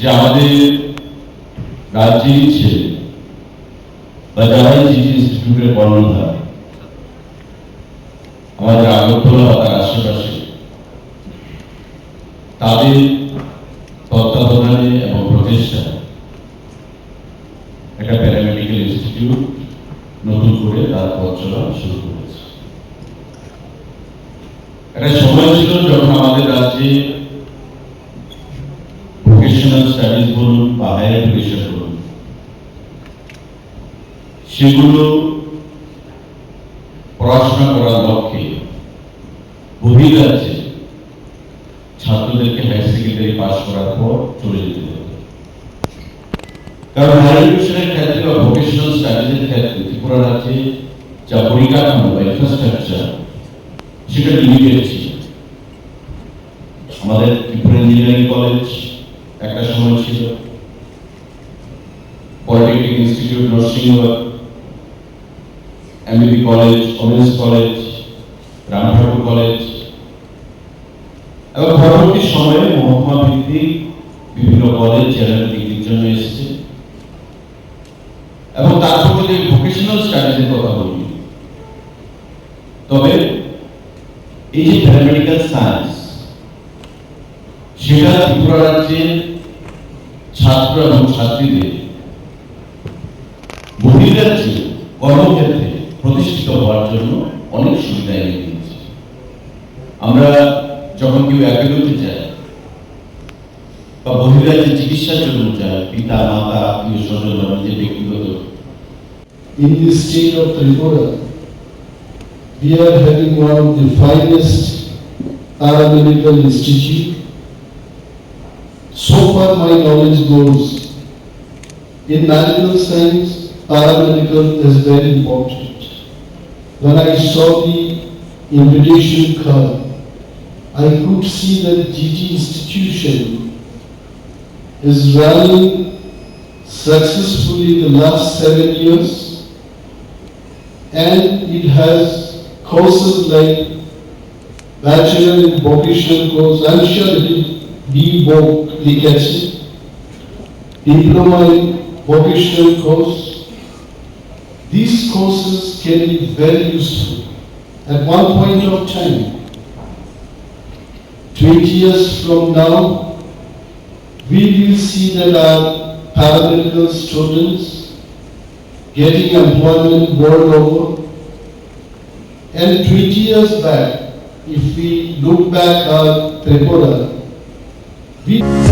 যে আমাদের রাজ্যেরই ছেলে বা যারাই জিজি ইনস্টিটিউটের কর্ণধার আমাদের আগরতলা বা তার আশেপাশে, তাদের তত্ত্বাবধানে এবং প্রচেষ্টায় একটা প্যারামেডিক্যাল ইনস্টিটিউট নতুন করে তার পথ শুরু করেছে। একটা সময় ছিল যখন আমাদের রাজ্যে ভোকেশনাল স্টাডিজ বলুন বা হায়ার এডুকেশন বলুন সেগুলো পড়াশোনা করার লক্ষ্যে বহিরাজ্যে ছাত্রদেরকে হায়ার সেকেন্ডারি পাস করার পর চলে যেতে হতো কারণ হায়ার এডুকেশনের ক্ষেত্রে বা ভোকেশনাল স্টাডিজের ক্ষেত্রে ত্রিপুরা রাজ্যে যা পরিকাঠামো বা ইনফ্রাস্ট্রাকচার সেটা লিমিটেড ছিল। আমাদের ত্রিপুরা ইঞ্জিনিয়ারিং কলেজ একটা সময় ছিল। Polytechnic institute নরসিংহর MB college women's college Ram college এবং পরবর্তী সময়ে মহকুমা ভিত্তিক বিভিন্ন কলেজ জেনারেল ডিগ্রির জন্য এসেছে। এবং তারপর যদি ভোকেশনাল স্টাডিজের কথা বলি। তবে এই যে প্যারামেডিক্যাল সায়েন্স সেটা ত্রিপুরা রাজ্যের ছাত্র এবং ছাত্রীদের বহিরাজ্যে কর্মক্ষেত্রে প্রতিষ্ঠিত হওয়ার জন্য অনেক সুবিধা এনে দিয়েছে আমরা যখন কেউ একাডেমিতে যায় বা বহিরাজ্যে চিকিৎসার জন্য যায় পিতা মাতা আত্মীয় স্বজন বা নিজের ব্যক্তিগত in the state of Tripura, we are having one of the finest paramedical institute. So far my knowledge goes, in medical science, paramedical is very important. When I saw the invitation card, I could see that GT institution is running successfully the last seven years and it has courses like bachelor in vocational course, I'm sure it DVOC diploma in vocational course. These courses can be very useful at one point of time. 20 years from now, we will see that our paramedical students getting employment world over. And 20 years back, if we look back at Tripura, be